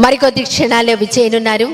మరికొద్ది క్షణాల్లో విచ్చేయనున్నారు.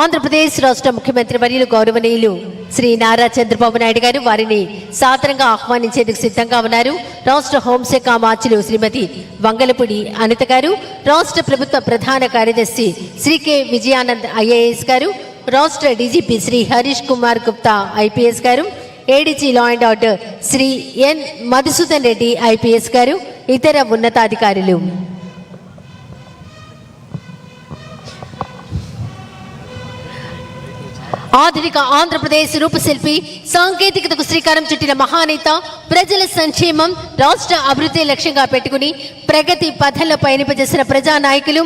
ఆంధ్రప్రదేశ్ రాష్ట్ర ముఖ్యమంత్రి వర్యులు గౌరవనీయులు శ్రీ నారా చంద్రబాబు నాయుడు గారు వారిని సాదరంగా ఆహ్వానించేందుకు సిద్ధంగా ఉన్నారు. రాష్ట్ర హోంశాఖ మార్చులు శ్రీమతి వంగలపూడి అనిత గారు రాష్ట్ర ప్రభుత్వ ప్రధాన కార్యదర్శి శ్రీ కె విజయానంద్ ఐఏఎస్ గారు రాష్ట్ర డీజీపీ శ్రీ హరీష్ కుమార్ గుప్తా ఐపీఎస్ గారు ADG law and order Shri N Madhusudan Reddy IPS గారు ఇతర ఉన్నతాధికారులు. ఆధునిక ఆంధ్రప్రదేశ్ రూపశిల్పి సాంకేతికతకు శ్రీకారం చుట్టిన మహానేత ప్రజల సంక్షేమం రాష్ట్ర అభివృద్ధి లక్ష్యంగా పెట్టుకుని ప్రగతి పథంలో పయనింపజేసిన ప్రజా నాయకులు!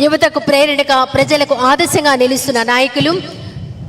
యువతకు ప్రేరణగా ప్రజలకు ఆదర్శంగా నిలుస్తున్న నాయకులు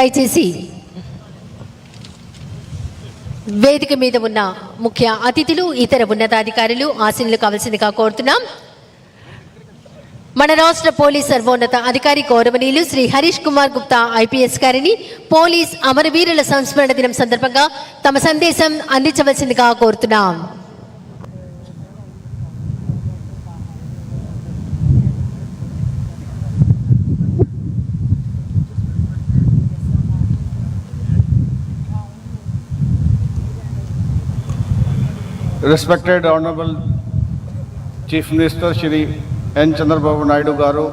దయచేసి వేదిక మీద ఉన్న ముఖ్య అతిథులు ఇతర ఉన్నతాధికారులు ఆశీనులు కావలసిందిగా కోరుతున్నాం. మన రాష్ట్ర పోలీస్ సర్వోన్నత అధికారి గౌరవనీయులు శ్రీ హరీష్ కుమార్ గుప్తా ఐపీఎస్ గారిని పోలీస్ అమరవీరుల సంస్మరణ దినం సందర్భంగా తమ సందేశం అందించవలసిందిగా కోరుతున్నాం. Respected Honorable Chief Minister Shri N. Chandrababu Naidu Garu,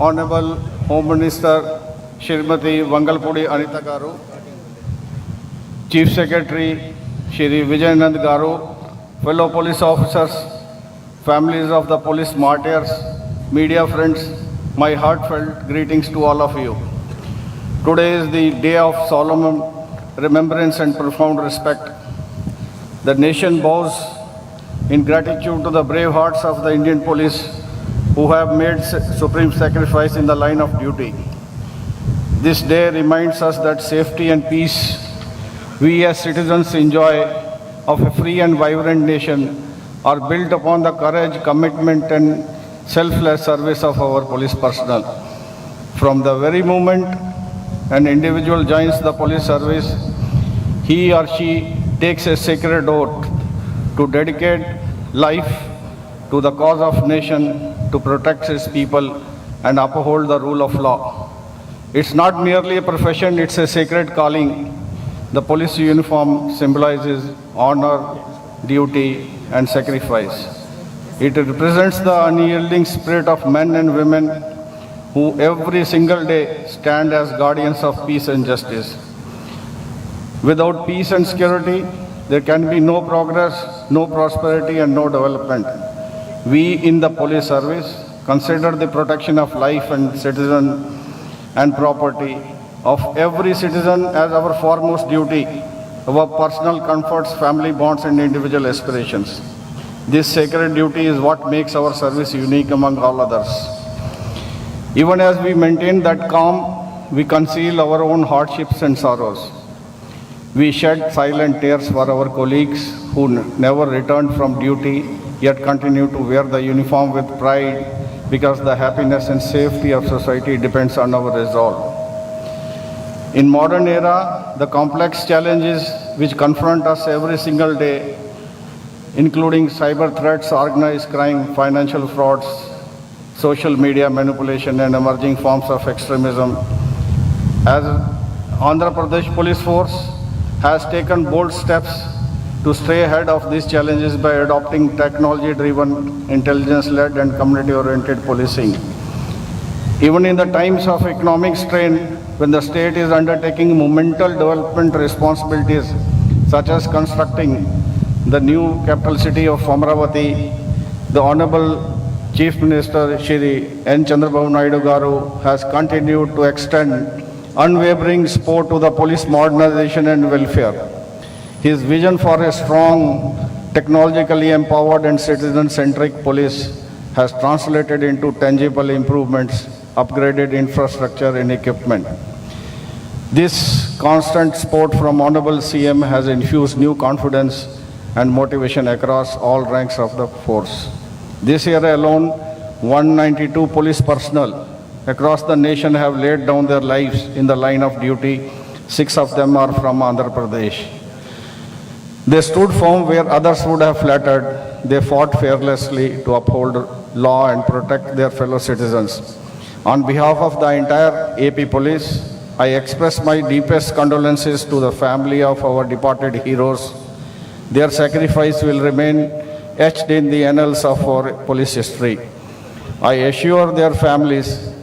Honorable Home Minister Shrimati Vangalpudi Anita Garu, Chief Secretary Shri Vijayanand Garu, fellow police officers, families of the police martyrs, media friends, my heartfelt greetings to all of you. Today is the day of solemn remembrance and profound respect. The nation bows in gratitude to the brave hearts of the Indian police who have made supreme sacrifice in the line of duty. This day reminds us that safety and peace we as citizens enjoy of a free and vibrant nation are built upon the courage, commitment, and selfless service of our police personnel. From the very moment an individual joins the police service, he or she takes a sacred oath to dedicate life to the cause of nation, to protect its people, and uphold the rule of law. It's not merely a profession, it's a sacred calling. The police uniform symbolizes honor, duty, and sacrifice. It represents the unyielding spirit of men and women who every single day stand as guardians of peace and justice. Without peace and security, there can be no progress, no prosperity, and no development. We in the police service consider the protection of life and citizen and property of every citizen as our foremost duty, our personal comforts, family bonds, and individual aspirations. This sacred duty is what makes our service unique among all others. Even as we maintain that calm, we conceal our own hardships and sorrows. We shed silent tears for our colleagues who never returned from duty yet continue to wear the uniform with pride because the happiness and safety of society depends on our resolve. In modern era, the complex challenges which confront us every single day, including cyber threats, organized crime, financial frauds, social media manipulation, and emerging forms of extremism, as Andhra Pradesh Police Force has taken bold steps to stay ahead of these challenges by adopting technology-driven, intelligence-led, and community-oriented policing. Even in the times of economic strain, when the state is undertaking monumental development responsibilities such as constructing the new capital city of Amravati, the Honorable Chief Minister Shri N. Chandrababu Naidu Garu has continued to extend unwavering support to the police modernization and welfare. His vision for a strong, technologically empowered and citizen-centric police has translated into tangible improvements, upgraded infrastructure and equipment. This constant support from Honorable CM has infused new confidence and motivation across all ranks of the force. This year alone, 192 police personnel across the nation have laid down their lives in the line of duty. Six of them are from Andhra Pradesh. They stood firm where others would have flattered. They fought fearlessly to uphold law and protect their fellow citizens. On behalf of the entire AP Police, I express my deepest condolences to the family of our departed heroes. Their sacrifice will remain etched in the annals of our police history. I assure their families